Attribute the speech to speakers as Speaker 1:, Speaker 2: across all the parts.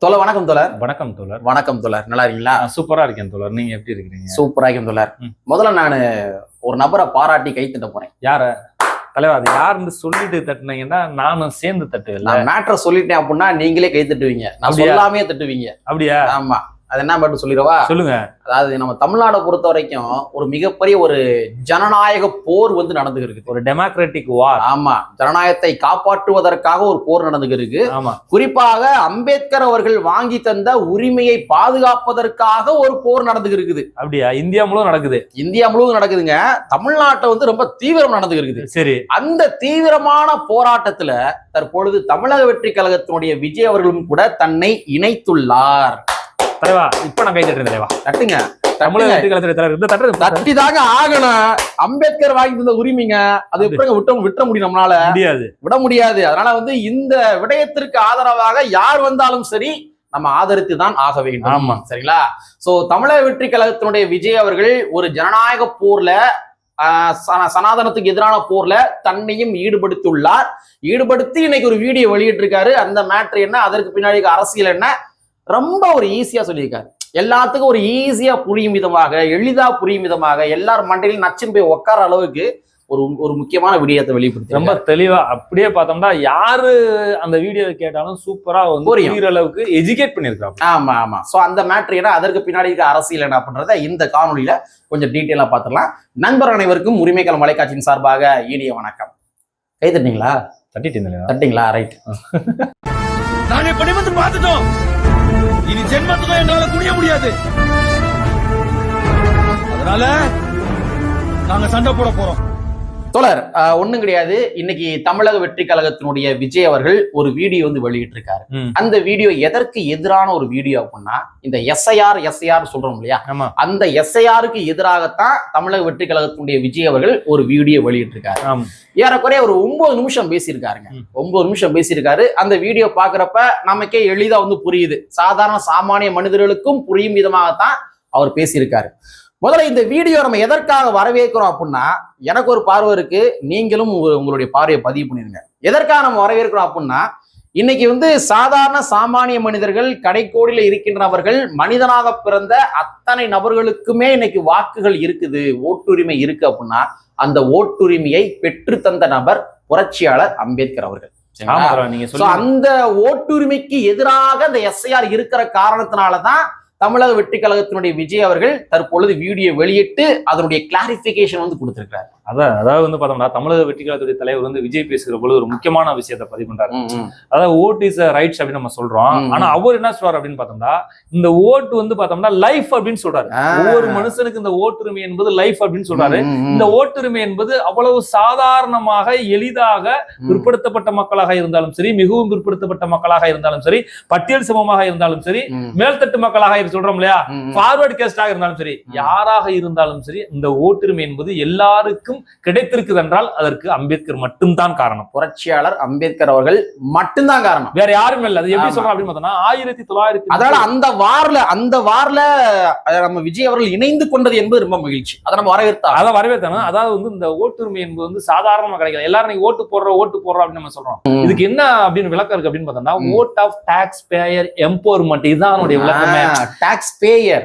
Speaker 1: தோல வணக்கம் தோழர்.
Speaker 2: வணக்கம் தோழர்.
Speaker 1: வணக்கம் தோழர். நல்லா இருக்கீங்களா?
Speaker 2: சூப்பரா இருக்கேன் தோழர். நீங்க எப்படி இருக்கிறீங்க?
Speaker 1: சூப்பரா இருக்கும் தோழர். முதல்ல நான் ஒரு நபரை பாராட்டி கை தட்ட போறேன்.
Speaker 2: யார? தலைவர் அது யாருன்னு சொல்லிட்டு தட்டுனீங்கன்னா நானும் சேர்ந்து தட்டுவேன்ல.
Speaker 1: நான் மேட்ரை சொல்லிட்டேன் அப்படின்னா நீங்களே கை தட்டுவீங்க. நான்? சொல்லாமே தட்டுவீங்க.
Speaker 2: அப்படியா?
Speaker 1: ஆமா. அது என்ன மட்டும் சொல்லிடவா?
Speaker 2: சொல்லுங்க.
Speaker 1: அதாவது நம்ம தமிழ்நாடை பொறுத்த வரைக்கும் ஒரு மிகப்பெரிய ஒரு ஜனநாயக போர் வந்து இருக்கு
Speaker 2: ஒரு டெமோக்ராட்டிக் வார்
Speaker 1: ஆமா. ஜனநாயகத்தை காப்பாற்றுவதற்காக ஒரு போர் நடந்துகிட்டு இருக்கு
Speaker 2: ஆமா.
Speaker 1: குறிப்பாக அம்பேத்கர் அவர்கள் வாங்கி தந்த உரிமையை பாதுகாப்பதற்காக ஒரு போர் இருக்குது
Speaker 2: அப்படியா? இந்தியா முழுவதும் நடக்குது.
Speaker 1: இந்தியா முழுவதும் நடக்குதுங்க. தமிழ்நாட்டை வந்து ரொம்ப தீவிரம் நடந்துகிட்டு இருக்குது
Speaker 2: சரி.
Speaker 1: அந்த தீவிரமான போராட்டத்துல தற்பொழுது தமிழக வெற்றி கழகத்தினுடைய விஜய் அவர்களும் கூட தன்னை இணைத்துள்ளார்.
Speaker 2: தலைவா இப்ப நான் கை தட்டுறேன் தலைவா.
Speaker 1: தட்டுங்க
Speaker 2: தமிழக
Speaker 1: தட்டுங்க.
Speaker 2: வெற்றி கழகத்துல தலைவர் இந்த தட்டுறது
Speaker 1: தட்டி தாங்க ஆகணும். அம்பேத்கர் வாங்கி தந்த உரிமைங்க அது எப்படிங்க விட்ட விட்ட முடியும் நம்மளால?
Speaker 2: முடியாது.
Speaker 1: விட முடியாது. அதனால வந்து இந்த விடயத்திற்கு ஆதரவாக யார் வந்தாலும் சரி நம்ம ஆதரித்து தான் ஆக வேண்டும்.
Speaker 2: ஆமா.
Speaker 1: சரிங்களா? சோ தமிழக வெற்றி கழகத்தினுடைய விஜய் அவர்கள் ஒரு ஜனநாயக போர்ல சனாதனத்துக்கு எதிரான போர்ல தன்னையும் ஈடுபடுத்தியுள்ளார். ஈடுபடுத்தி இன்னைக்கு ஒரு வீடியோ வெளியிட்டிருக்காரு. அந்த மேட்ரு என்ன? அதற்கு பின்னாடி அரசியல் என்ன? ரொம்ப ஒரு ஈஸியா சொல்லியிருக்காரு. எல்லாத்துக்கும் ஒரு ஈஸியா புரியும் விதமாக எளிதா புரியும் விதமாக எல்லார் மண்டையிலும் நச்சுன்னு போய் உட்கார அளவுக்கு ஒரு ஒரு முக்கியமான விடயத்தை வெளிப்படுத்தி
Speaker 2: ரொம்ப தெளிவா அப்படியே பார்த்தோம்னா யாரு அந்த வீடியோ கேட்டாலும் சூப்பரா வந்து. புரியுற அளவுக்கு எஜுகேட் பண்ணிருக்காங்க
Speaker 1: ஆமா ஆமா. சோ அந்த மேட்ரு என்ன அதற்கு பின்னாடி இருக்க அரசியல் என்ன அப்படின்றத இந்த காணொலியில கொஞ்சம் டீட்டெயிலா பார்த்துடலாம். நண்பர் அனைவருக்கும் உரிமைகள் மலைக்காட்சியின் சார்பாக இனிய வணக்கம். கை தட்டிங்களா
Speaker 2: தட்டிட்டு
Speaker 1: தட்டிங்களா? ரைட்
Speaker 3: நாங்க இப்ப நிமிர்ந்து பார்த்துட்டோம். ஜென்மத்துக்கும் எங்களால துணிய முடியாது. அதனால நாங்க சண்டை போட போறோம்.
Speaker 1: தோழர் ஒண்ணும் கிடையாது. இன்னைக்கு தமிழக வெற்றி கழகத்தினுடைய விஜய் அவர்கள் ஒரு வீடியோ வந்து வெளியிட்டிருக்காரு. அந்த வீடியோ எதற்கு எதிரான ஒரு வீடியோ அப்படின்னா இந்த எஸ்ஐஆர் எஸ்ஐஆர் சொல்றோம் இல்லையா? அந்த எஸ்ஐஆருக்கு எதிராகத்தான் தமிழக வெற்றி கழகத்தினுடைய விஜய் அவர்கள் ஒரு வீடியோ வெளியிட்டிருக்காரு. ஏறக்குறைய ஒரு ஒன்பது நிமிஷம் பேசியிருக்காருங்க. ஒன்பது நிமிஷம் பேசியிருக்காரு. அந்த வீடியோ பாக்குறப்ப நமக்கே எளிதா வந்து புரியுது. சாதாரண சாமானிய மனிதர்களுக்கும் புரியும் விதமாகத்தான் அவர் பேசியிருக்காரு. முதல்ல இந்த வீடியோ நம்ம எதற்காக வரவேற்கிறோம் அப்படின்னா எனக்கு ஒரு பார்வை இருக்கு நீங்களும் உங்க- உங்களுடைய பார்வையை பதிவு பண்ணிருங்க எதற்காக நம்ம வரவேற்கிறோம் அப்படின்னா இன்னைக்கு வந்து சாதாரண சாமானிய மனிதர்கள் கடைக்கோடியில இருக்கின்றவர்கள் மனிதனாக பிறந்த அத்தனை நபர்களுக்குமே இன்னைக்கு வாக்குகள் இருக்குது ஓட்டுரிமை இருக்கு அப்படின்னா அந்த ஓட்டுரிமையை பெற்று தந்த நபர் புரட்சியாளர் அம்பேத்கர் அவர்கள். அந்த ஓட்டுரிமைக்கு எதிராக அந்த எஸ்ஐஆர் இருக்கிற காரணத்தினாலதான் தமிழக வெற்றி கழகத்தினுடைய விஜய் அவர்கள் தற்பொழுது வீடியோ வெளியிட்டு அதனுடைய கிளாரிபிகேஷன் வந்து கொடுத்திருக்கிறார்.
Speaker 2: அதான் அதாவது வந்து பார்த்தோம்னா தமிழக வெற்றி கழகத்துடைய தலைவர் வந்து விஜய் பேசுகிற பொழுது ஒரு முக்கியமான விஷயத்தை பதிவு பண்றாரு. அதாவது ஓட் இஸ் ரைட்ஸ் அப்படின்னு நம்ம சொல்றோம். ஆனா அவர் என்ன சொல்றாரு அப்படின்னு பார்த்தோம்னா இந்த ஓட்டு வந்து பார்த்தோம்னா லைஃப் அப்படின்னு சொல்றாரு. ஒவ்வொரு மனுஷனுக்கு இந்த ஓட்டுரிமை என்பது லைஃப் அப்படின்னு சொல்றாரு. இந்த ஓட்டுரிமை என்பது அவ்வளவு சாதாரணமாக எளிதாக பிற்படுத்தப்பட்ட மக்களாக இருந்தாலும் சரி மிகவும் பிற்படுத்தப்பட்ட மக்களாக இருந்தாலும் சரி பட்டியல் சமமாக இருந்தாலும் சரி மேல்தட்டு மக்களாக சொல்றோம் இல்லையா? ஃபார்வர்ட் கேஸ்டாக இருந்தாலும் சரி. யாராக இருந்தாலும் சரி இந்த ஓட்டுரிமை என்பது எல்லாருக்கும் கிடைத்திருக்குது என்றால் அதற்கு அம்பேத்கர் மட்டும்தான் காரணம்.
Speaker 1: புரட்சியாளர் அம்பேத்கர் அவர்கள் மட்டும்தான் காரணம்.
Speaker 2: வேற யாரும் இல்ல. அது எப்படி. சொல்றோம் அப்படின்னு பார்த்தோம்னா ஆயிரத்தி தொள்ளாயிரத்தி
Speaker 1: அதனால அந்த வார்ல அந்த வார்ல நம்ம விஜய் அவர்கள் இணைந்து கொண்டது என்பது ரொம்ப மகிழ்ச்சி. அதை நம்ம வரவேற்றா
Speaker 2: அதான் வரவேற்கணும். அதாவது வந்து இந்த ஓட்டுரிமை என்பது வந்து சாதாரணமா கிடைக்கல. எல்லாரும் நீங்க ஓட்டு போடுற ஓட்டு போடுறோம் அப்படின்னு நம்ம சொல்றோம். இதுக்கு என்ன அப்படின்னு விளக்கம் இருக்கு அப்படின்னு பார்த்தோம்னா. Vote of taxpayer empowerment இதுதான் அதனுடைய விளக்கமே.
Speaker 1: டாக்ஸ் பேயர்.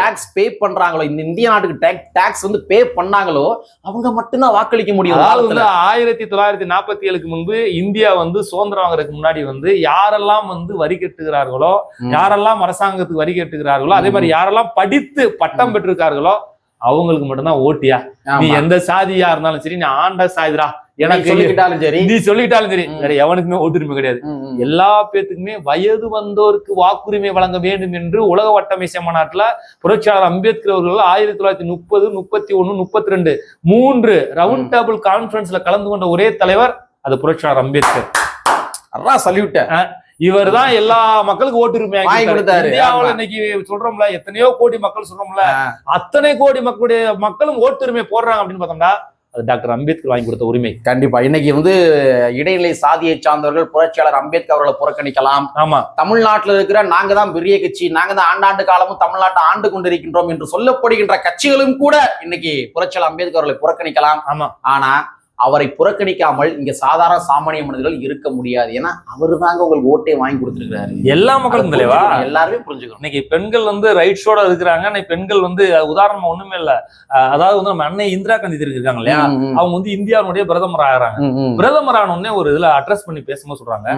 Speaker 1: டாக்ஸ் பே பண்றாங்களோ இந்த இந்திய நாட்டுக்கு டாக்ஸ் வந்து பே பண்ணாங்களோ அவங்க மட்டும்தான் வாக்களிக்க முடியும்
Speaker 2: அதாவது வந்து. ஆயிரத்தி தொள்ளாயிரத்தி நாற்பத்தி ஏழுக்கு முன்பு இந்தியா வந்து சுதந்திரம் வாங்குறதுக்கு முன்னாடி வந்து யாரெல்லாம் வந்து வரி கட்டுகிறார்களோ. யாரெல்லாம் அரசாங்கத்துக்கு வரி கட்டுகிறார்களோ அதே மாதிரி யாரெல்லாம் படித்து பட்டம் பெற்றிருக்கார்களோ அவங்களுக்கு மட்டும்தான் ஓட்டியா? நீ. எந்த சாதியா இருந்தாலும் சரி நீ ஆண்ட சாதிரா
Speaker 1: எனக்கு சொல்லிக்கிட்டாலும் சரி.
Speaker 2: நீ சொல்லிட்டாலும் சரி. வேற எவனுக்குமே ஓட்டுரிமை கிடையாது. எல்லா பேத்துக்குமே வயது வந்தோருக்கு வாக்குரிமை வழங்க வேண்டும் என்று உலக வட்டமேசை மாநாட்டுல புரட்சியாளர் அம்பேத்கர் அவர்கள் ஆயிரத்தி தொள்ளாயிரத்தி முப்பது முப்பத்தி ஒண்ணு முப்பத்தி ரெண்டு மூன்று ரவுண்ட் டேபிள் கான்பரன்ஸ்ல கலந்து கொண்ட ஒரே தலைவர் அது புரட்சியாளர் அம்பேத்கர்.
Speaker 1: அதான் சல்யூட்
Speaker 2: இவர் தான் எல்லா மக்களுக்கும் ஓட்டுரிமை. இந்தியாவுல. இன்னைக்கு சொல்றோம்ல எத்தனையோ கோடி மக்கள் சொல்றோம்ல அத்தனை கோடி மக்களுடைய மக்களும் ஓட்டுரிமை போடுறாங்க அப்படின்னு பார்த்தோம்னா அது டாக்டர் அம்பேத்கர் வாங்கி கொடுத்த உரிமை.
Speaker 1: கண்டிப்பா. இன்னைக்கு வந்து இடைநிலை சாதியை சார்ந்தவர்கள் புரட்சியாளர் அம்பேத்கர் அவர்களை புறக்கணிக்கலாம்.
Speaker 2: ஆமா.
Speaker 1: தமிழ்நாட்டில் இருக்கிற நாங்க தான் பெரிய கட்சி நாங்க தான் ஆண்டாண்டு காலமும் தமிழ்நாட்டை ஆண்டு கொண்டிருக்கின்றோம் என்று சொல்லப்படுகின்ற கட்சிகளும் கூட இன்னைக்கு புரட்சியாளர் அம்பேத்கர் அவர்களை புறக்கணிக்கலாம்.
Speaker 2: ஆமா.
Speaker 1: ஆனா அவரை புறக்கணிக்காமல் இங்க சாதாரண சாமானிய மனிதர்கள் இருக்க முடியாது. ஏன்னா அவரு தாங்க உங்களுக்கு ஓட்டே வாங்கி கொடுத்துருக்காரு
Speaker 2: எல்லா மக்களுக்கும் தலைவா
Speaker 1: எல்லாருமே புரிஞ்சுக்கணும்.
Speaker 2: இன்னைக்கு பெண்கள் வந்து ரைட்ஸோட இருக்கிறாங்க. இன்னைக்கு பெண்கள் வந்து உதாரணமா ஒண்ணுமே இல்ல. அதாவது வந்து நம்ம அன்னை இந்திரா காந்தி இருக்காங்க இல்லையா? அவங்க வந்து இந்தியாவுடைய பிரதமர் ஆகிறாங்க. பிரதமர் ஆன உடனே ஒரு இதுல அட்ரஸ் பண்ணி பேசும்போது சொல்றாங்க.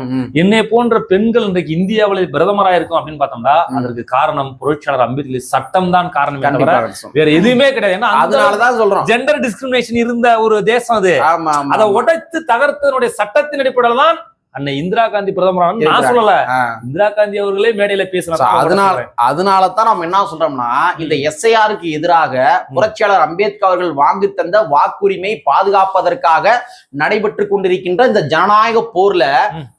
Speaker 2: என்னை போன்ற பெண்கள் இன்றைக்கு இந்தியாவில் பிரதமரா இருக்கும் அப்படின்னு பார்த்தோம்னா. அதற்கு காரணம் புரட்சியாளர் அம்பேத்கர் சட்டம் தான் காரணமே. வேற எதுவுமே கிடையாது. ஏன்னா
Speaker 1: அதனாலதான் சொல்றோம்.
Speaker 2: ஜெண்டர் டிஸ்கிரிமினேஷன் இருந்த ஒரு தேசம் அது.
Speaker 1: ஆமா
Speaker 2: அதை உடைத்து தகர்த்ததனுடைய சட்டத்தின் அடிப்படையில் தான் அன்னை இந்திரா காந்தி பிரதமர் நான். சொல்லல. இந்திரா காந்தி அவர்களே மேடையில
Speaker 1: So,
Speaker 2: பேசுறாங்க
Speaker 1: அதனால அதனால தான் நம்ம என்ன சொல்றோம்னா இந்த எஸ்ஐஆருக்கு எதிராக புரட்சியாளர் அம்பேத்கர் அவர்கள் வாங்கி தந்த வாக்குரிமை பாதுகாப்பதற்காக நடைபெற்று கொண்டிருக்கின்ற இந்த ஜனநாயக போர்ல.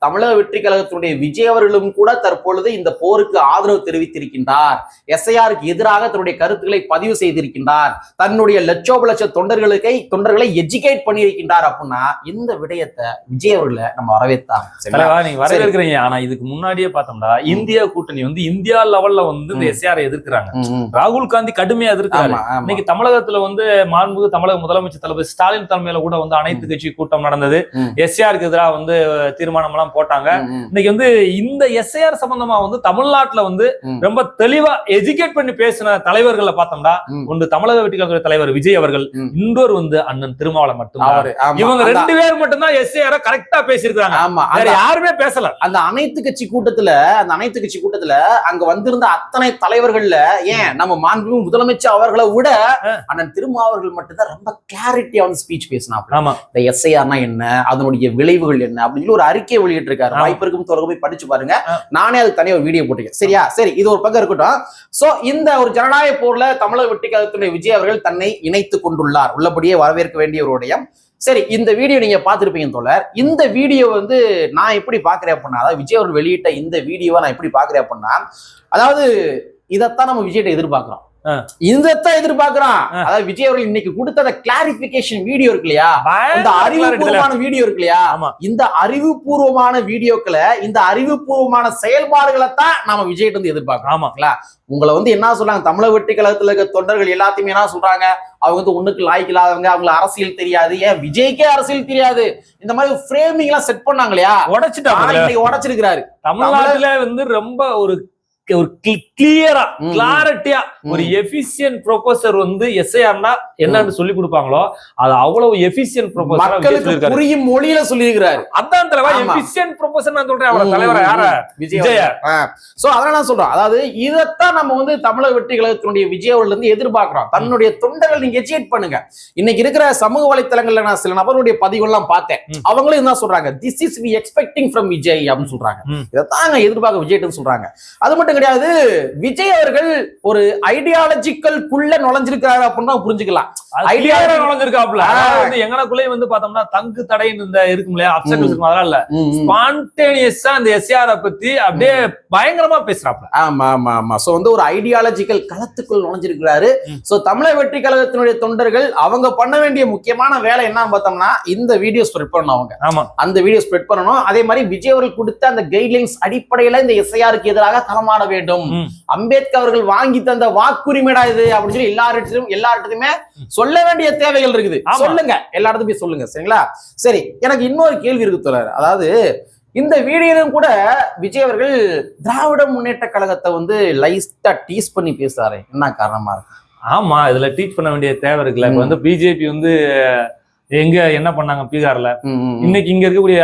Speaker 1: தமிழக வெற்றி கழகத்தினுடைய விஜய் அவர்களும் கூட தற்பொழுது இந்த போருக்கு ஆதரவு தெரிவித்திருக்கின்றார் எஸ்ஐஆருக்கு எதிராக தன்னுடைய கருத்துக்களை பதிவு செய்திருக்கின்றார் தன்னுடைய லட்சோப லட்ச தொண்டர்களுக்கு தொண்டர்களை எஜுகேட் பண்ணியிருக்கின்றார் அப்படின்னா இந்த விடயத்தை விஜய் அவர்களை நம்ம வரவேற்றாங்க சரிங்களா?
Speaker 2: தலைவா நீங்க வரவேற்கிறீங்க ஆனா இதுக்கு முன்னாடியே பார்த்தோம்னா இந்திய கூட்டணி வந்து இந்தியா லெவல்ல வந்து இந்த. எஸ்ஆர் எதிர்க்கிறாங்க. ராகுல் காந்தி கடுமையா
Speaker 1: ஆமா.
Speaker 2: இன்னைக்கு தமிழகத்துல வந்து மாண்புமிகு தமிழக முதலமைச்சர் தளபதி ஸ்டாலின் தலைமையில கூட வந்து அனைத்து கட்சி கூட்டம் நடந்தது. எஸ்ஆருக்கு எதிராக வந்து தீர்மானம் எல்லாம் போட்டாங்க. இன்னைக்கு வந்து இந்த எஸ்ஐஆர் சம்பந்தமா வந்து தமிழ்நாட்டுல வந்து. ரொம்ப தெளிவா எஜுகேட் பண்ணி பேசின தலைவர்களை பார்த்தோம்னா. ஒன்று தமிழக வெற்றிக்கழக தலைவர் விஜய் அவர்கள். இன்னொரு வந்து அண்ணன்
Speaker 1: அவரு, ஆமா.
Speaker 2: இவங்க ரெண்டு பேர் மட்டும்தான் எஸ்ஐஆர் கரெக்டா பேசியிருக்காங்க
Speaker 1: ஆமா
Speaker 2: வேற யாருமே பேசல.
Speaker 1: அந்த அனைத்து கட்சி கூட்டத்துல அந்த அனைத்து கட்சி கூட்டத்துல அங்க வந்திருந்த அத்தனை தலைவர்கள்ல ஏன் நம்ம மாண்பு முதலமைச்சர் அவர்களை விட. அண்ணன் திருமாவர்கள் மட்டும்தான் ரொம்ப கிளாரிட்டியா வந்து ஸ்பீச் பேசினாப்ல இந்த எஸ்ஐஆர்னா என்ன அதனுடைய விளைவுகள் என்ன அப்படின்னு சொல்லி ஒரு அறிக்கையை வெளியிட்டு இருக்காரு. வாய்ப்பு இருக்கும் தொடர்பு போய் படிச்சு பாருங்க. நானே அதுக்கு தனியா ஒரு வீடியோ போட்டிருக்கேன். சரியா? சரி இது ஒரு பக்கம் இருக்கட்டும். சோ இந்த ஒரு ஜனநாயக போர்ல தமிழக வெட்டிக்கழகத்துடைய விஜய் அவர்கள் தன்னை இணைத்துக் கொண்டுள்ளார். உள்ளபடியே வரவேற்க வேண்டிய ஒரு விடயம் சரி இந்த வீடியோ நீங்க பார்த்துருப்பீங்க தோழர். இந்த வீடியோ வந்து நான் எப்படி பாக்குறேன் அப்படின்னா அதாவது விஜய் அவர்கள் வெளியிட்ட இந்த வீடியோவை நான் எப்படி பாக்குறேன் அப்படின்னா அதாவது இதைத்தான் நம்ம விஜய்கிட்ட எதிர்பார்க்கிறோம். இதைத்தான் எதிர்பார்க்கிறோம்
Speaker 2: ஆ.
Speaker 1: அதாவது விஜய் அவர்கள் இன்னைக்கு கொடுத்த அந்த கிளாரிபிகேஷன் வீடியோ இருக்கு இல்லையா இந்த. அறிவுபூர்வமான வீடியோ இருக்கு இல்லையா இந்த அறிவுபூர்வமான வீடியோக்களை இந்த அறிவுபூர்வமான செயல்பாடுகளை தான் நாம விஜய்கிட்ட இருந்து எதிர்பார்க்கிறோம்.
Speaker 2: ஆமா.
Speaker 1: உங்களை வந்து என்ன சொல்றாங்க? தமிழக வெற்றி கழகத்துல இருக்க தொண்டர்கள் எல்லாத்தையுமே என்ன சொல்றாங்க? அவங்க வந்து ஒண்ணுக்கு லாய்க்கு இல்லாதவங்க அவங்களுக்கு அரசியல் தெரியாது. ஏன்? விஜய்க்கே அரசியல் தெரியாது. இந்த மாதிரி ஃப்ரேமிங் எல்லாம் செட் பண்ணாங்க இல்லையா?
Speaker 2: உடைச்சிட்டாங்க
Speaker 1: உடைச்சிருக்கிறாரு.
Speaker 2: தமிழ்நாட்டுல வந்து ரொம்ப ஒரு ஒரு கிளியரா. கிளாரிட்டியா ஒரு எஃபிஷியன்ட் ப்ரொபோசர் வந்து எஸ்ஐஆர்னா என்னன்னு சொல்லி கொடுப்பாங்களோ அது அவ்வளவு எஃபிஷியன்ட் ப்ரொபோசர்
Speaker 1: மக்களுக்கு புரியும் மொழியில சொல்லியிருக்கிறாரு.
Speaker 2: அதான் தலைவா. எஃபிஷியன்ட் ப்ரொபோசர் நான் சொல்றேன் அவர தலைவரா யார?
Speaker 1: விஜய். சோ அதனால நான் சொல்றோம் அதாவது இதைத்தான் நம்ம வந்து தமிழக வெற்றி கழகத்தினுடைய விஜய் அவர்கள் இருந்து எதிர்பார்க்கிறோம். தன்னுடைய தொண்டர்கள் நீங்க எஜுகேட் பண்ணுங்க. இன்னைக்கு இருக்கிற சமூக வலைத்தளங்கள்ல நான் சில நபருடைய பதிவுகள்லாம் பார்த்தேன். அவங்களும் என்ன சொல்றாங்க? This is we expecting from Vijay அப்படின்னு சொல்றாங்க. இதைத்தாங்க எதிர்பார்க்க விஜய்ட்டு சொல்றாங்க. அது மட்டும் கிடையாது. விஜய் அவர்கள் ஒரு ஐடியாலஜிக்கல்குள்ள நுழைஞ்சிருக்கிறாரு அப்படின்னு புரிஞ்சுக்கலாம்.
Speaker 2: ஐடியா
Speaker 1: Idea-
Speaker 2: நுழைஞ்சிருக்காப்ல
Speaker 1: ஆ.
Speaker 2: அதாவது வந்து எங்கனக்குள்ளே வந்து பார்த்தோம்னா தங்கு தடைன்னு இந்த இருக்கும் இல்லையா? இருக்கும். அதெல்லாம் இல்ல. ஸ்பான்டேனியஸா இந்த எஸ்ஆர் பத்தி அப்படியே பயங்கரமா பேசுறாப்ல
Speaker 1: ஆமா ஆமா ஆமா. சோ வந்து ஒரு ஐடியாலஜிக்கல் களத்துக்குள் நுழைஞ்சிருக்கிறாரு. சோ தமிழக வெற்றி கழகத்தினுடைய தொண்டர்கள் அவங்க பண்ண வேண்டிய முக்கியமான வேலை என்னன்னு பார்த்தோம்னா இந்த வீடியோ ஸ்ப்ரெட் பண்ணணும் அவங்க.
Speaker 2: ஆமா.
Speaker 1: அந்த வீடியோ ஸ்ப்ரெட் பண்ணணும். அதே மாதிரி விஜய் அவர்கள் கொடுத்த அந்த கைட்லைன்ஸ் அடிப்படையில இந்த எஸ்ஐஆருக்கு எதிராக களமாட வேண்டும். அம்பேத்கர் அவர்கள் வாங்கி தந்த வாக்குரிமைடா இது அப்படின்னு சொல்லி எல்லார்ட்டையும் எல்லார்ட்டையுமே சொல்ல வேண்டிய தேவைகள் இருக்குது. சொல்லுங்க. எல்லா இடத்துலயும் போய் சொல்லுங்க. சரிங்களா? சரி எனக்கு இன்னொரு கேள்வி இருக்கு தோழர். அதாவது இந்த வீடியோலையும் கூட விஜய் அவர்கள் திராவிட முன்னேற்ற கழகத்தை வந்து லைட்டா டீஸ் பண்ணி பேசுறாரு. என்ன காரணமா இருக்கு?
Speaker 2: ஆமா இதுல டீச் பண்ண வேண்டிய தேவை இருக்குல்ல. இப்ப. வந்து பிஜேபி வந்து எங்க என்ன பண்ணாங்க பீகார்ல. இன்னைக்கு இங்க இருக்கக்கூடிய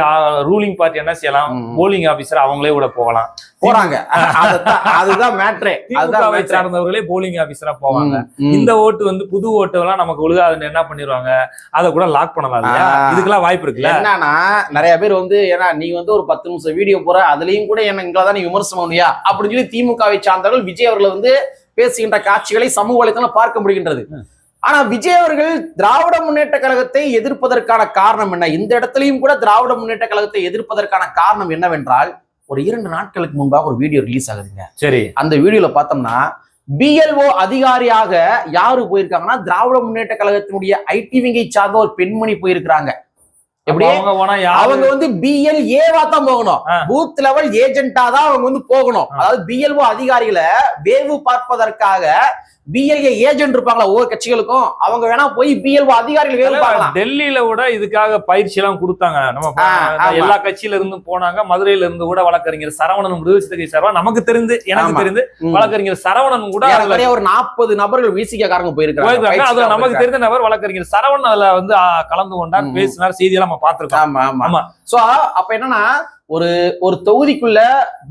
Speaker 2: ரூலிங் பார்ட்டி என்ன செய்யலாம். போலிங் ஆபீசர் அவங்களே கூட போகலாம்.
Speaker 1: போறாங்க. அதுதான் மேட்ரே
Speaker 2: திமுகவை. சார்ந்தவர்களே போலிங் ஆபீசரா போவாங்க. இந்த ஓட்டு வந்து புது ஓட்டு எல்லாம் நமக்கு ஒழுகாதுன்னு என்ன பண்ணிடுவாங்க அதை கூட லாக் பண்ணலாம். இதுக்கெல்லாம் வாய்ப்பு இருக்குல்ல?
Speaker 1: என்னன்னா நிறைய பேர் வந்து ஏன்னா நீ வந்து ஒரு பத்து நிமிஷம் வீடியோ போற அதுலயும் கூட என்ன இங்களை தான் விமர்சனம் பண்ணுவியா? அப்படின்னு சொல்லி திமுகவை சார்ந்தவர்கள் விஜய் அவர்களை வந்து பேசுகின்ற காட்சிகளை சமூக வலைத்தளம் பார்க்க முடிகின்றது. ஆனா விஜய் அவர்கள் திராவிட முன்னேற்ற கழகத்தை எதிர்ப்பதற்கான காரணம் என்ன? இந்த இடத்துலயும் கூட திராவிட முன்னேற்ற கழகத்தை எதிர்ப்பதற்கான காரணம் என்னவென்றால் ஒரு இரண்டு நாட்களுக்கு முன்பாக ஒரு வீடியோ ரிலீஸ் ஆகுதுங்க.
Speaker 2: சரி.
Speaker 1: அந்த வீடியோல பார்த்தோம்னா பிஎல்ஓ அதிகாரியாக யாரு போயிருக்காங்கன்னா திராவிட முன்னேற்ற கழகத்தினுடைய ஐடி விங்கை சார்ந்த ஒரு பெண்மணி போயிருக்கிறாங்க.
Speaker 2: அவங்க
Speaker 1: வந்து பிஎல் ஏவா தான் போகணும். பூத் லெவல் ஏஜென்ட்டா தான் அவங்க வந்து போகணும். அதாவது பிஎல்ஓ அதிகாரிகளை வேவு பார்ப்பதற்காக பிஎல்ஏ ஏஜென்ட் இருப்பாங்களா? ஒவ்வொரு கட்சிகளுக்கும். அவங்க வேணா போய் பிஎல்ஓ அதிகாரிகள் வேலை பார்க்கலாம்.
Speaker 2: டெல்லியில கூட இதுக்காக பயிற்சி எல்லாம் கொடுத்தாங்க. நம்ம. எல்லா கட்சியில இருந்து போனாங்க. மதுரையில இருந்து கூட வழக்கறிஞர் சரவணன் விடுதலை சிறுத்தை சார்பா நமக்கு தெரிந்து எனக்கு. தெரிந்து. வழக்கறிஞர் சரவணன் கூட
Speaker 1: ஒரு நாற்பது நபர்கள் விசிக காரங்க போயிருக்காங்க.
Speaker 2: அதுல நமக்கு தெரிந்த நபர் வழக்கறிஞர் சரவணன் அதுல வந்து கலந்து கொண்டார். பேசினார் செய்தியெல்லாம் நம்ம பார்த்திருக்கோம்.
Speaker 1: ஆமா. சோ அப்ப என்னன்னா ஒரு ஒரு தொகுதிக்குள்ள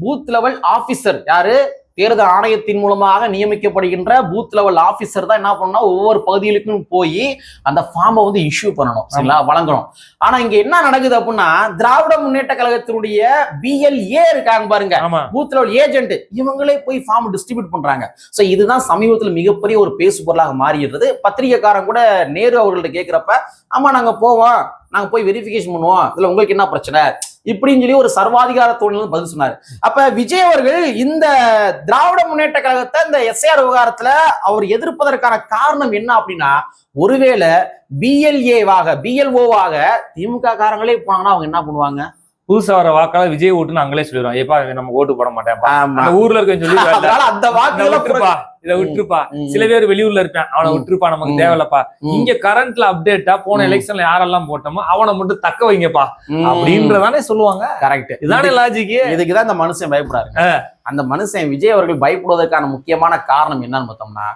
Speaker 1: பூத் லெவல் ஆபீசர் யாரு? தேர்தல் ஆணையத்தின் மூலமாக நியமிக்கப்படுகின்ற பூத் லெவல் ஆபீசர் தான் என்ன பண்ணணும் ஒவ்வொரு பகுதிகளுக்கும் போய் அந்த ஃபார்மை வந்து இஷ்யூ பண்ணணும். சரிங்களா? வழங்கணும். ஆனா இங்க என்ன நடக்குது அப்படின்னா திராவிட முன்னேற்ற கழகத்தினுடைய பிஎல்ஏ இருக்காங்க பாருங்க. பூத் லெவல் ஏஜென்ட் இவங்களே போய் ஃபார்ம் டிஸ்ட்ரிபியூட் பண்றாங்க. சோ இதுதான் சமீபத்துல மிகப்பெரிய ஒரு பேசு பொருளாக மாறிடுறது பத்திரிகைக்காரன் கூட நேரு அவர்கள்ட்ட கேக்குறப்ப ஆமா நாங்க போவோம். நாங்க போய் வெரிஃபிகேஷன் பண்ணுவோம். இதுல உங்களுக்கு என்ன பிரச்சனை? இப்படின்னு சொல்லி ஒரு சர்வாதிகார தோணில் பதில் சொன்னாரு. அப்ப விஜய் அவர்கள் இந்த திராவிட முன்னேற்ற கழகத்தை இந்த எஸ்ஐஆர் விவகாரத்துல அவர் எதிர்ப்பதற்கான காரணம் என்ன அப்படின்னா ஒருவேளை பிஎல்ஏவாக பிஎல்ஓவாக திமுக காரங்களே போனாங்கன்னா அவங்க என்ன பண்ணுவாங்க?
Speaker 2: புதுசா வர வாக்காளர் விஜய் ஓட்டுன்னு அங்களே சொல்லிடுவோம் ஏப்பா நம்ம ஓட்டு போட மாட்டேன் ஊர்ல இருக்கேன்னு சொல்லி
Speaker 1: அந்த
Speaker 2: விட்டுருப்பா இதை விட்டுருப்பா. சில பேர் வெளியூர்ல இருப்பேன் அவனை. விட்டுருப்பா நமக்கு. தேவையில்லப்பா. இங்க கரண்ட்ல அப்டேட்டா போன. எலெக்ஷன்ல யாரெல்லாம் போட்டோமோ அவனை மட்டும் தக்க வைங்கப்பா. அப்படின்றதானே சொல்லுவாங்க
Speaker 1: கரெக்ட்
Speaker 2: இதானே லாஜிக்கு
Speaker 1: இதுக்குதான் இந்த மனுஷன் பயப்படுறாரு அந்த மனுஷன் விஜய் அவர்கள் பயப்படுவதற்கான முக்கியமான காரணம் என்னன்னு பார்த்தோம்னா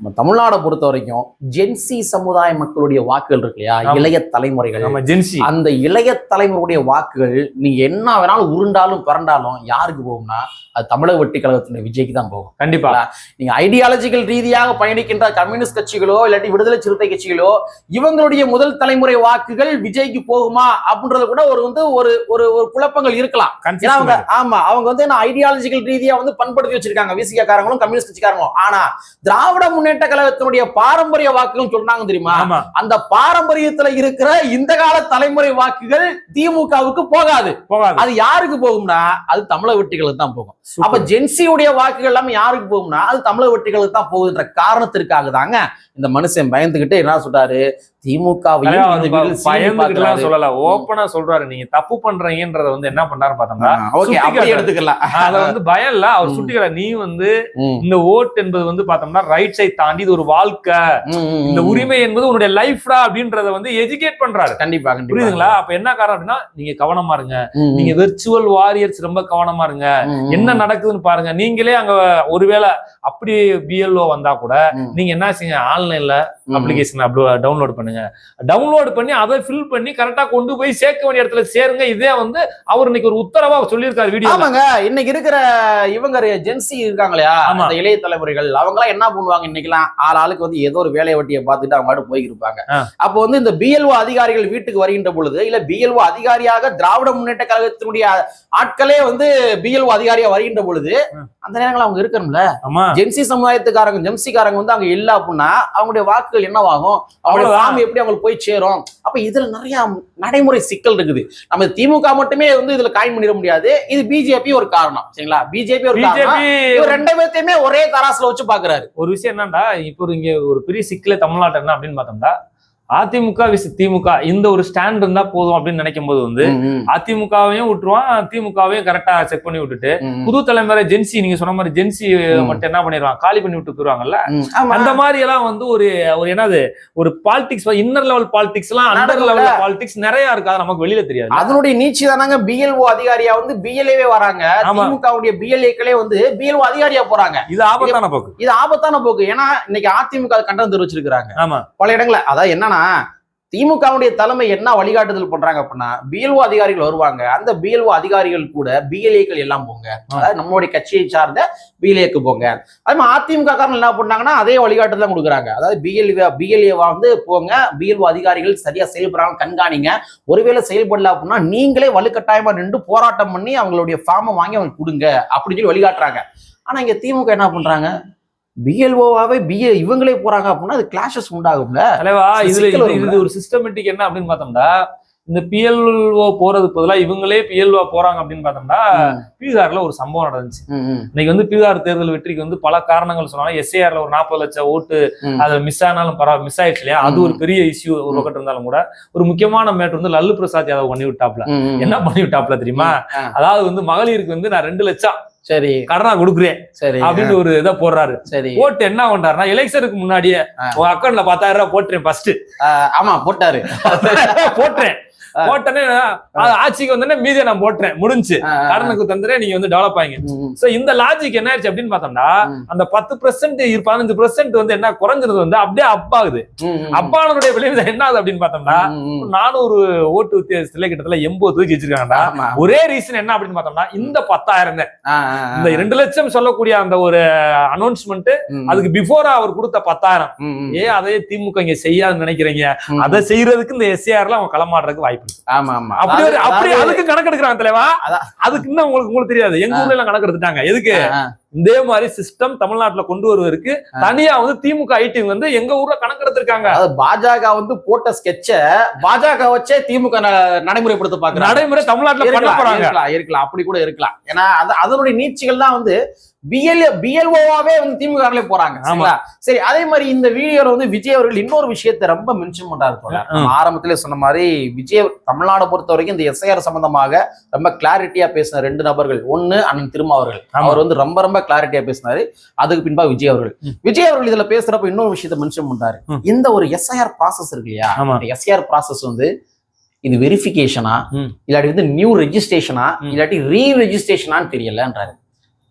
Speaker 1: நம்ம தமிழ்நாடை பொறுத்த வரைக்கும் ஜென்சி சமுதாய மக்களுடைய வாக்குகள் இருக்கு இல்லையா. இளைய தலைமுறைகள்.
Speaker 2: நம்ம ஜென்சி
Speaker 1: அந்த இளைய தலைமுறையுடைய வாக்குகள் நீங்க என்ன வேணாலும் உருண்டாலும் பிறண்டாலும் யாருக்கு போகும்னா அது தமிழக வெட்டி கழகத்தினுடைய விஜய்க்கு தான் போகும்.
Speaker 2: கண்டிப்பா.
Speaker 1: நீங்க ஐடியாலஜிக்கல் ரீதியாக பயணிக்கின்ற கம்யூனிஸ்ட் கட்சிகளோ இல்லாட்டி விடுதலை சிறுத்தை கட்சிகளோ இவங்களுடைய முதல் தலைமுறை வாக்குகள் விஜய்க்கு போகுமா அப்படின்றது கூட ஒரு வந்து ஒரு ஒரு ஒரு குழப்பங்கள் இருக்கலாம். அவங்க ஆமா அவங்க வந்து ஐடியாலஜிக்கல் ரீதியா வந்து பண்படுத்தி வச்சிருக்காங்க. விசிக காரங்களும் கம்யூனிஸ்ட் கட்சிக்காரங்களும். ஆனா திராவிட முன்னேற்ற கழகத்தினுடைய பாரம்பரிய வாக்குகள் சொன்னாங்க தெரியுமா? அந்த பாரம்பரியத்துல இருக்கிற இந்த கால தலைமுறை வாக்குகள் திமுகவுக்கு போகாது. அது யாருக்கு போகும்னா அது தமிழக வெட்டிகளுக்கு தான் போகும். அப்ப. ஜென்சியுடைய வாக்குகள் எல்லாமே யாருக்கு போகும்னா அது தமிழக வெட்டிகளுக்கு தான் போகுதுன்ற காரணத்திற்காக தாங்க இந்த மனுஷன் பயந்துகிட்டு என்ன சொல்றாரு? பார்க்கறாரு.
Speaker 2: சொல்லல. ஓப்பனா சொல்றாரு. நீங்க தப்பு பண்றீங்கன்றத வந்து என்ன பண்ணாரு பார்த்தோம்னா.
Speaker 1: எடுத்துக்கலாம்.
Speaker 2: அத வந்து பயம் இல்ல அவர். சுட்டிக்கிற நீ வந்து இந்த ஓட் என்பது வந்து பார்த்தோம்னா ரைட் சைட் தாண்டி இது ஒரு வாழ்க்கை. இந்த. உரிமை என்பது உன்னுடைய லைஃப்டா அப்படின்றத வந்து எஜுகேட் பண்றாரு.
Speaker 1: கண்டிப்பா
Speaker 2: புரியுதுங்களா? அப்ப என்ன காரணம் அப்படின்னா நீங்க கவனமா இருங்க. நீங்க வெர்ச்சுவல் வாரியர்ஸ் ரொம்ப கவனமா இருங்க. என்ன நடக்குதுன்னு பாருங்க. நீங்களே அங்க ஒருவேளை அப்படி பிஎல்ஓ வந்தா கூட நீங்க என்ன செய்யுங்க? ஆன்லைன்ல அப்ளிகேஷன் டவுன்லோட் பண்ணுங்க. டவுன்லோட் பண்ணி அதை ஃபில் பண்ணி கரெக்டா கொண்டு போய் சேர்க்க வேண்டிய இடத்துல சேருங்க. இதே வந்து அவர் இன்னைக்கு ஒரு உத்தரவா சொல்லியிருக்காரு வீடியோ
Speaker 1: ஆமாங்க. இன்னைக்கு இருக்கிற இவங்க ஜென்சி இருக்காங்க இல்லையா. அந்த இளைய தலைமுறைகள் அவங்க எல்லாம் என்ன பண்ணுவாங்க இன்னைக்கெல்லாம் ஆள் ஆளுக்கு வந்து ஏதோ ஒரு வேலையை வட்டியை பார்த்துட்டு அவங்க பாட்டு போயிருப்பாங்க
Speaker 2: ஆ.
Speaker 1: அப்போ வந்து இந்த பிஎல்ஓ அதிகாரிகள் வீட்டுக்கு வருகின்ற பொழுது இல்ல பிஎல்ஓ அதிகாரியாக திராவிட முன்னேற்ற கழகத்தினுடைய ஆட்களே வந்து பிஎல்ஓ அதிகாரியா வருகின்ற பொழுது அந்த நேரங்கள் அவங்க இருக்கணும்ல. ஜென்சி சமுதாயத்துக்காரங்க ஜெம்சிக்காரங்க வந்து அங்க இல்ல அப்படின்னா அவங்களுடைய வாக்குகள் என்னவாகும்? அவங்களுடைய. ஃபார்ம் எப்படி அவங்களுக்கு போய் சேரும்? அப்ப இதுல நிறைய நடைமுறை சிக்கல் இருக்குது. நம்ம திமுக மட்டுமே வந்து இதுல காயின் பண்ணிட முடியாது. இது பிஜேபி ஒரு காரணம். சரிங்களா? பிஜேபி ஒரு காரணம். ரெண்டு பேர்த்தையுமே ஒரே தராசுல வச்சு பாக்குறாரு.
Speaker 2: ஒரு விஷயம் என்னன்னா இப்போ ஒரு இங்க ஒரு பெரிய சிக்கல தமிழ்நாட்டு என்ன அப்படின்னு பார்த்தோம்னா அதிமுக விஸ் திமுக இந்த ஒரு ஸ்டாண்ட் இருந்தா போதும் அப்படின்னு நினைக்கும் போது வந்து அதிமுகவையும் விட்டுருவான் திமுகவையும் கரெக்டா செக் பண்ணி விட்டுட்டு புது தலைமுறை ஜென்சி நீங்க சொன்ன மாதிரி ஜென்சி. மட்டும் என்ன பண்ணிடுவாங்க? காலி பண்ணி விட்டு போயிருவாங்கல்ல. அந்த மாதிரி எல்லாம் வந்து ஒரு ஒரு என்னது? ஒரு பாலிடிக்ஸ் இன்னர் லெவல் பாலிடிக்ஸ் எல்லாம் அண்டர். லெவல் பாலிடிக்ஸ் நிறைய இருக்கு? அது நமக்கு வெளியில தெரியாது.
Speaker 1: அதனுடைய நீச்சி தானாங்க பிஎல்ஓ அதிகாரியா வந்து பிஎல்ஏவே வராங்க. திமுகவுடைய பிஎல்ஏக்களே வந்து பிஎல்ஓ அதிகாரியா போறாங்க.
Speaker 2: இது ஆபத்தான போக்கு.
Speaker 1: இது ஆபத்தான போக்கு. ஏன்னா இன்னைக்கு அதிமுக கண்டனம் தெரிவிச்சிருக்காங்க
Speaker 2: ஆமா.
Speaker 1: பல இடங்கள்ல. அதாவது என்னன்னா திமுகவுடைய தலைமை என்ன வழிகாட்டுதல் பண்றாங்க அப்படின்னா பிஎல்ஓ அதிகாரிகள் வருவாங்க. அந்த பிஎல்ஓ அதிகாரிகள் கூட பிஎல்ஏக்கள் எல்லாம் போங்க. அதாவது நம்மளுடைய கட்சியை சார்ந்த பிஎல்ஏக்கு போங்க. அது மாதிரி அதிமுக காரங்க என்ன பண்ணாங்கன்னா அதே வழிகாட்டுதல் தான் கொடுக்குறாங்க. அதாவது பிஎல் பிஎல்ஏவா வந்து போங்க. பிஎல்ஓ அதிகாரிகள் சரியா செயல்படுறாங்க கண்காணிங்க. ஒருவேளை செயல்படல அப்படின்னா நீங்களே வலுக்கட்டாயமா நின்று போராட்டம் பண்ணி அவங்களுடைய ஃபார்மை வாங்கி அவங்க கொடுங்க. அப்படின்னு சொல்லி வழிகாட்டுறாங்க. ஆனா இங்க திமுக என்ன பண்றாங்க? பிஎல்ஓவாவே பிஏ இவங்களே போறாங்க அப்படின்னா அது கிளாஷஸ் உண்டாகும்ல.
Speaker 2: தலைவா இதுல இது ஒரு சிஸ்டமேட்டிக் என்ன அப்படின்னு பார்த்தோம்னா இந்த பிஎல்ஓ போறதுக்கு பதிலா இவங்களே பிஎல்ஓ போறாங்க அப்படின்னு பார்த்தோம்னா பீகார்ல ஒரு சம்பவம் நடந்துச்சு. இன்னைக்கு வந்து பீகார் தேர்தல் வெற்றிக்கு வந்து பல காரணங்கள் சொன்னாலும் எஸ்ஏஆர்ல ஒரு நாற்பது லட்சம் ஓட்டு. அதுல மிஸ் ஆனாலும் பரவாயில்ல மிஸ் ஆயிடுச்சு இல்லையா? அது. ஒரு பெரிய இஷ்யூ ஒரு பக்கம் இருந்தாலும் கூட. ஒரு முக்கியமான மேட் வந்து லல்லு பிரசாத் யாதவ் பண்ணி விட்டாப்ல. என்ன பண்ணி விட்டாப்ல தெரியுமா. அதாவது வந்து மகளிருக்கு வந்து நான் ரெண்டு லட்சம்
Speaker 1: சரி.
Speaker 2: கடனா கொடுக்குறேன்
Speaker 1: சரி.
Speaker 2: அப்படின்னு ஒரு இதை போடுறாரு.
Speaker 1: சரி.
Speaker 2: போட்டு என்ன பண்றாருன்னா எலெக்ஷனுக்கு முன்னாடியே. உங்க அக்கௌண்ட்ல பத்தாயிரம் ரூபாய் போட்டுறேன் ஃபர்ஸ்ட்
Speaker 1: ஆமா போட்டாரு.
Speaker 2: போட்டுறேன். போட்டனே ஆட்சிக்கு வந்தோடனே மீதியை நான் போட்டுறேன். முடிஞ்சு. கடனுக்கு தந்துறேன் நீங்க வந்து டெவலப் ஆயிங்க. சோ இந்த லாஜிக் என்ன ஆயிடுச்சு அப்படின்னு பார்த்தோம்னா. அந்த பத்து பெர்சென்ட் பதினஞ்சு பெர்சென்ட் வந்து என்ன குறைஞ்சது வந்து அப்படியே அப் ஆகுது.
Speaker 1: ம், ம்,
Speaker 2: அப்பானுடைய விளைவு என்ன ஆகுது அப்படின்னு பார்த்தோம்னா. நானூறு ஓட்டு வித்தியாசத்துல கிட்டத்தட்ட எண்பது தூக்கி வச்சிருக்காங்கடா. ஒரே ரீசன் என்ன அப்படின்னு பார்த்தோம்னா இந்த பத்தாயிரம். இந்த ரெண்டு லட்சம் சொல்லக்கூடிய அந்த ஒரு அனௌன்ஸ்மெண்ட் அதுக்கு பிஃபோரா அவர் கொடுத்த பத்தாயிரம். ஏன் அதையே திமுக இங்க செய்யாதுன்னு நினைக்கிறீங்க. அதை செய்யறதுக்கு இந்த எஸ்ஏஆர்ல அவங்க களமாடுறதுக்கு வாய்ப்பு
Speaker 1: ஆமா ஆமா.
Speaker 2: அப்படி அப்படி அதுக்கு கணக்கு எடுக்கிறாங்க தலைவா. அதுக்கு இன்னும் உங்களுக்கு உங்களுக்கு தெரியாது. எங்க ஊர்ல எல்லாம் கணக்கு எடுத்துட்டாங்க எதுக்கு இதே மாதிரி சிஸ்டம் தமிழ்நாட்டுல கொண்டு வருவதற்கு தனியா வந்து திமுக ஐடி வந்து எங்க ஊர்ல கணக்கு எடுத்திருக்காங்க.
Speaker 1: அதாவது பாஜக வந்து போட்ட ஸ்கெட்ச பாஜக வச்சே திமுக நடைமுறைப்படுத்த பாக்குறாங்க
Speaker 2: நடைமுறை தமிழ்நாட்டுல பண்ண போறாங்க.
Speaker 1: இருக்கலாம் அப்படி கூட இருக்கலாம். ஏன்னா அது அதனுடைய நீட்சிகள் தான் வந்து பிஎல் பிஎல்ஓவாவே வந்து திமுக போறாங்க. சரி அதே மாதிரி இந்த வீடியோல வந்து விஜய் அவர்கள் இன்னொரு விஷயத்தை ரொம்ப மென்ஷன் பண்றாரு ஆரம்பத்திலே சொன்ன மாதிரி விஜய் தமிழ்நாடு பொறுத்த வரைக்கும் இந்த எஸ்ஐஆர் சம்பந்தமாக ரொம்ப கிளாரிட்டியா பேசின ரெண்டு நபர்கள். ஒன்னு அண்ணன் திருமாவர்கள். அவர் வந்து ரொம்ப ரொம்ப கிளாரிட்டியா பேசினாரு. அதுக்கு பின்பா விஜய் அவர்கள். விஜய் அவர்கள் இதுல பேசுறப்ப இன்னொரு விஷயத்தை மென்ஷன் பண்றாரு. இந்த ஒரு எஸ்ஐஆர் ப்ராசஸ் இருக்கு இல்லையா? எஸ்ஐஆர் ப்ராசஸ் வந்து இது வெரிஃபிகேஷனா. இல்லாட்டி வந்து நியூ ரெஜிஸ்ட்ரேஷனா. இல்லாட்டி ரீ ரெஜிஸ்ட்ரேஷனான்னு தெரியலன்றாரு.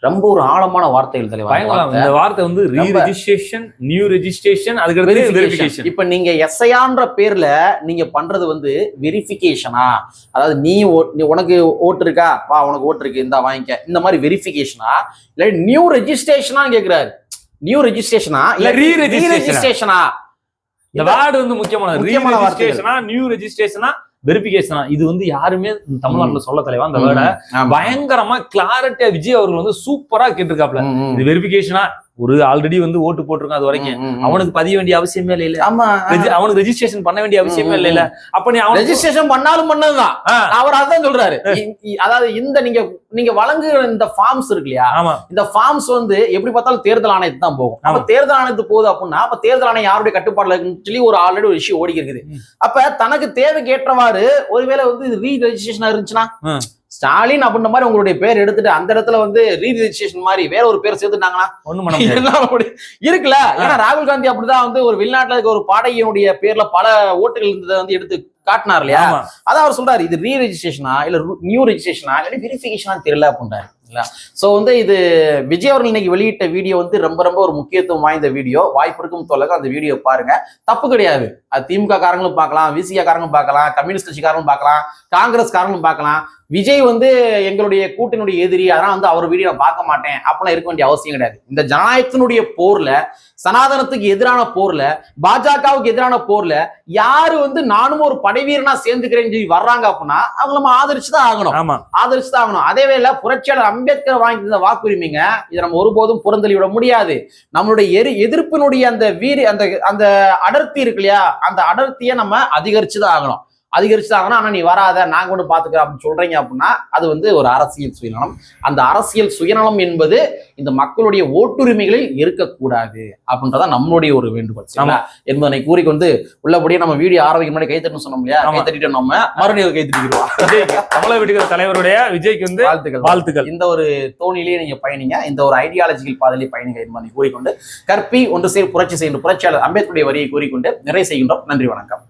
Speaker 1: ரொம்ப ஒரு ஆழமான வார்த்தைகள் தலைவர்.
Speaker 2: இந்த வார்த்தை. வந்து ரீ ரெஜிஸ்ட்ரேஷன் நியூ ரெஜிஸ்ட்ரேஷன் அதுக்கு
Speaker 1: Verification.
Speaker 2: வெரிஃபிகேஷன்
Speaker 1: இப்ப நீங்க எஸ்ஐஆன்ற பேர்ல நீங்க பண்றது வந்து வெரிஃபிகேஷனா அதாவது நீ உனக்கு ஓட்டு இருக்கா? வா உனக்கு ஓட்டு இருக்கு. இந்தா வாங்கிக்க. இந்த மாதிரி வெரிஃபிகேஷனா இல்ல நியூ ரெஜிஸ்ட்ரேஷனா கேக்குறாரு. நியூ ரெஜிஸ்ட்ரேஷனா
Speaker 2: இல்ல re-registration.
Speaker 1: ரெஜிஸ்ட்ரேஷனா
Speaker 2: இந்த வார்டு வந்து முக்கியமான ரீ. ரெஜிஸ்ட்ரேஷனா நியூ ரெஜிஸ்ட்ரேஷனா வெரிஃபிகேஷனா இது வந்து யாருமே தமிழ்நாட்டுல சொல்ல தலைவா அந்த வேர்டை பயங்கரமா கிளாரிட்டியா விஜய் அவர்கள் வந்து சூப்பரா கேட்டிருக்காப்ல. இது வெரிஃபிகேஷனா ஒரு ஆல்ரெடி வந்து ஓட்டு போட்டிருக்கான் அது வரைக்கும். அவனுக்கு பதிய வேண்டிய அவசியமே இல்ல இல்ல.
Speaker 1: ஆமா
Speaker 2: அவனுக்கு ரெஜிஸ்ட்ரேஷன் பண்ண வேண்டிய அவசியமே இல்ல இல்ல. அப்ப நீ அவனுக்கு
Speaker 1: ரெஜிஸ்ட்ரேஷன் பண்ணாலும் பண்ணதுதான். அவர் அதான் சொல்றாரு. அதாவது இந்த நீங்க நீங்க வழங்குற இந்த ஃபார்ம்ஸ் இருக்கு இல்லையா? இந்த ஃபார்ம்ஸ் வந்து எப்படி பார்த்தாலும் தேர்தல் ஆணையத்துக்கு தான் போகும். அப்ப. தேர்தல் ஆணையத்துக்கு போகுது அப்படின்னா அப்ப தேர்தல் ஆணையம் யாருடைய கட்டுப்பாடுல இருக்குன்னு சொல்லி ஒரு ஆல்ரெடி ஒரு இஷ்யூ ஓடி இருக்குது. அப்ப தனக்கு தேவைக்கு ஏற்றவாறு ஒருவேளை வந்து ரீ ரெஜிஸ்ட்ரேஷன் இருந்துச்சுன்னா. ஸ்டாலின் அப்படின்ற மாதிரி உங்களுடைய பேர் எடுத்துட்டு அந்த இடத்துல வந்து ரீ ரெஜிஸ்ட்ரேஷன் மாதிரி வேற ஒரு பேர் சேர்த்துட்டாங்கன்னா அப்படி இருக்குல்ல? ஏன்னா ராகுல் காந்தி அப்படிதான் வந்து ஒரு வெளிநாட்டுல இருக்க ஒரு பாடகியினுடைய பேர்ல பல ஓட்டுகள் இருந்ததை வந்து எடுத்து காட்டினார் இல்லையா? அதான் அவர் சொல்றாரு இது ரீ ரெஜிஸ்ட்ரேஷனா இல்ல நியூ ரெஜிஸ்ட்ரேஷனா இல்ல வெரிஃபிகேஷனா தெரியல அப்படின்றாரு சோ வந்து இது விஜய் அவர்கள் இன்னைக்கு வெளியிட்ட வீடியோ வந்து ரொம்ப ரொம்ப ஒரு முக்கியத்துவம் வாய்ந்த வீடியோ. வாய்ப்பு இருக்கும் தொலைக்க அந்த வீடியோ பாருங்க. தப்பு கிடையாது. அது திமுக காரங்களும் பார்க்கலாம் விசிகா காரங்களும் பார்க்கலாம் கம்யூனிஸ்ட் கட்சிக்காரங்களும் பார்க்கலாம் காங்கிரஸ் காரங்களும் பார்க்கலாம். விஜய் வந்து எங்களுடைய கூட்டினுடைய எதிரி அதனால வந்து அவர் வீடியோ நான் பார்க்க மாட்டேன் அப்படிலாம் இருக்க வேண்டிய அவசியம் கிடையாது. இந்த ஜனநாயகத்தினுடைய போர்ல சனாதனத்துக்கு எதிரான போர்ல பாஜகவுக்கு எதிரான போர்ல யாரு வந்து நானும் ஒரு படைவீரனா சேர்ந்துக்கிறேன்னு சொல்லி வர்றாங்க அப்படின்னா அவங்க நம்ம ஆதரிச்சு தான் ஆகணும். ஆதரிச்சு தான் ஆகணும். அதே வேளை புரட்சியாளர் அம்பேத்கர் வாங்கி தந்த வாக்குரிமைங்க இதை நம்ம ஒருபோதும் புறந்தள்ளி விட முடியாது. நம்மளுடைய எரி எதிர்ப்பினுடைய அந்த வீரி அந்த அந்த அடர்த்தி இருக்கு இல்லையா அந்த அடர்த்தியை நம்ம அதிகரிச்சு தான் ஆகணும். அதிகரிச்சு தான் ஆகணும். ஆனா நீ வராத நாங்க கொண்டு பாத்துக்கிறோம் அப்படின்னு சொல்றீங்க அப்படின்னா அது வந்து ஒரு அரசியல் சுயநலம். அந்த அரசியல் சுயநலம் என்பது இந்த மக்களுடைய ஓட்டுரிமைகளில் இருக்கக்கூடாது அப்படின்றதான் நம்மளுடைய ஒரு வேண்டுகோள் சரிங்களா? என்பதனை கூறிக்கொண்டு உள்ளபடியே நம்ம வீடியோ ஆரம்பிக்கும் முன்னாடி கை தட்டணும் சொன்னோம் இல்லையா. கை தட்டிட்டு நம்ம. மறுபடியும் கை தட்டிக்கிறோம்.
Speaker 2: தமிழக விடுகிற தலைவருடைய விஜய்க்கு வந்து
Speaker 1: வாழ்த்துக்கள்.
Speaker 2: வாழ்த்துக்கள்.
Speaker 1: இந்த ஒரு தோணிலேயே நீங்க பயணிங்க. இந்த ஒரு ஐடியாலஜிக்கல் பாதையிலே பயணிங்க என்பதை கூறிக்கொண்டு கற்பி ஒன்று சேர் புரட்சி செய்கின்ற புரட்சியாளர் அம்பேத்கருடைய வரியை கூறிக்கொண்டு நிறைவு செய்கின்றோம். நன்றி வணக்கம்.